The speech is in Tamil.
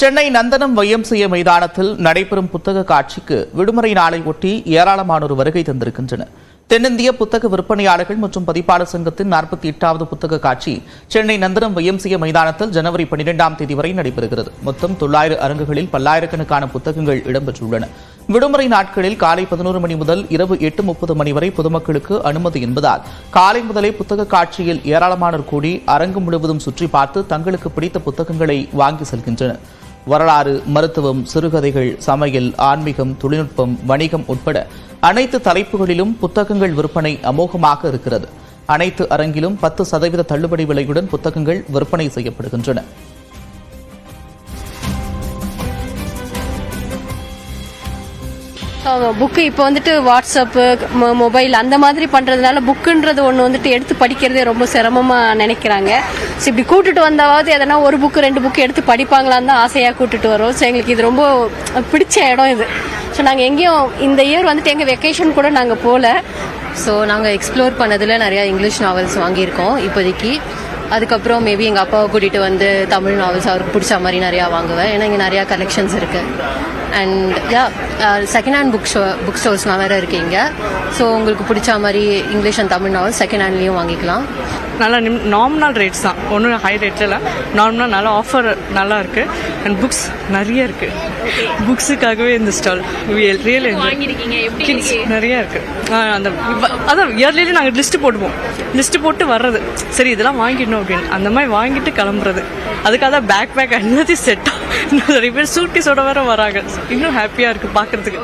சென்னை நந்தனம் ஒய்எம்சிஏ மைதானத்தில் நடைபெறும் புத்தக காட்சிக்கு விடுமுறை நாளை ஒட்டி ஏராளமானோர் வருகை தந்திருக்கின்றனர். தென்னிந்திய புத்தக விற்பனையாளர்கள் மற்றும் பதிப்பாளர் சங்கத்தின் நாற்பத்தி எட்டாவது புத்தக காட்சி சென்னை நந்தனம் ஒய்எம்சிஏ மைதானத்தில் ஜனவரி பனிரெண்டாம் தேதி வரை நடைபெறுகிறது. மொத்தம் தொள்ளாயிரம் அரங்குகளில் பல்லாயிரக்கணக்கான புத்தகங்கள் இடம்பெற்றுள்ளன. விடுமுறை நாட்களில் காலை பதினோரு மணி முதல் இரவு எட்டு முப்பது மணி வரை பொதுமக்களுக்கு அனுமதி என்பதால் காலை முதலே புத்தக காட்சியில் ஏராளமானோர் கூடி அரங்கு முழுவதும் சுற்றி பார்த்து தங்களுக்கு பிடித்த புத்தகங்களை வாங்கி செல்கின்றனர். வரலாறு மருத்துவம் சிறுகதைகள் சமையல் ஆன்மீகம் தொழில்நுட்பம் வணிகம் உட்பட அனைத்து தலைப்புகளிலும் புத்தகங்கள் விற்பனை அமோகமாக இருக்கிறது. அனைத்து அரங்கிலும் பத்து சதவீத தள்ளுபடி விலையுடன் புத்தகங்கள் விற்பனை செய்யப்படுகின்றன. புக்கு இப்போ வந்துட்டு வாட்ஸ்அப்பு மொ- மொபைல் அந்த மாதிரி பண்ணுறதுனால புக்குன்றது ஒன்று வந்துட்டு எடுத்து படிக்கிறதே ரொம்ப சிரமமாக நினைக்கிறாங்க. ஸோ இப்படி கூட்டிட்டு வந்தாவது எதனா ஒரு புக்கு ரெண்டு புக்கு எடுத்து படிப்பாங்களான்னு தான் ஆசையாக கூட்டுட்டு வரோம். ஸோ எங்களுக்கு இது ரொம்ப பிடிச்ச இடம் இது. ஸோ நாங்கள் எங்கேயும் இந்த இயர் வந்துட்டு எங்கள் வெக்கேஷன் கூட நாங்கள் போகல ஸோ நாங்கள் எக்ஸ்ப்ளோர் பண்ணதில் நிறையா இங்கிலீஷ் நாவல்ஸ் வாங்கியிருக்கோம் இப்போதைக்கு. அதுக்கப்புறம் மேபி எங்கள் அப்பாவை கூட்டிகிட்டு வந்து தமிழ் நாவல்ஸ் அவருக்கு பிடிச்ச மாதிரி நிறையா வாங்குவேன். ஏன்னா இங்கே நிறையா கலெக்ஷன்ஸ் இருக்குது and yeah second hand book show book ஸ்டோர்ஸ்லாம் வேறு இருக்கீங்க ஸோ உங்களுக்கு பிடிச்ச மாதிரி English and Tamil novel second ஹேண்ட்லேயும் வாங்கிக்கலாம். நல்லா நிம் நார்மல் ரேட்ஸ் தான். ஒன்றும் ஹை ரேட்டில் இல்லை. நார்மலாக நல்லா ஆஃபர் நல்லா இருக்கு. அண்ட் புக்ஸ் நிறைய இருக்கு. புக்ஸுக்காகவே இந்த ஸ்டால் ரியல் கிட்ஸ் நிறைய இருக்கு. ஆ, அந்த அதான் இயர்லியிலே நாங்கள் லிஸ்ட் போட்டுப்போம் லிஸ்ட் போட்டு வர்றது. சரி இதெல்லாம் வாங்கிடணும் அப்படின்னு. அந்த மாதிரி வாங்கிட்டு கிளம்புறது. அதுக்காக தான் பேக் பேக் எல்லாத்தையும் செட்டாக நிறைய பேர் சூட்டிஸோட வேற வராங்க. இன்னும் ஹாப்பியாக இருக்கு பார்க்குறதுக்கு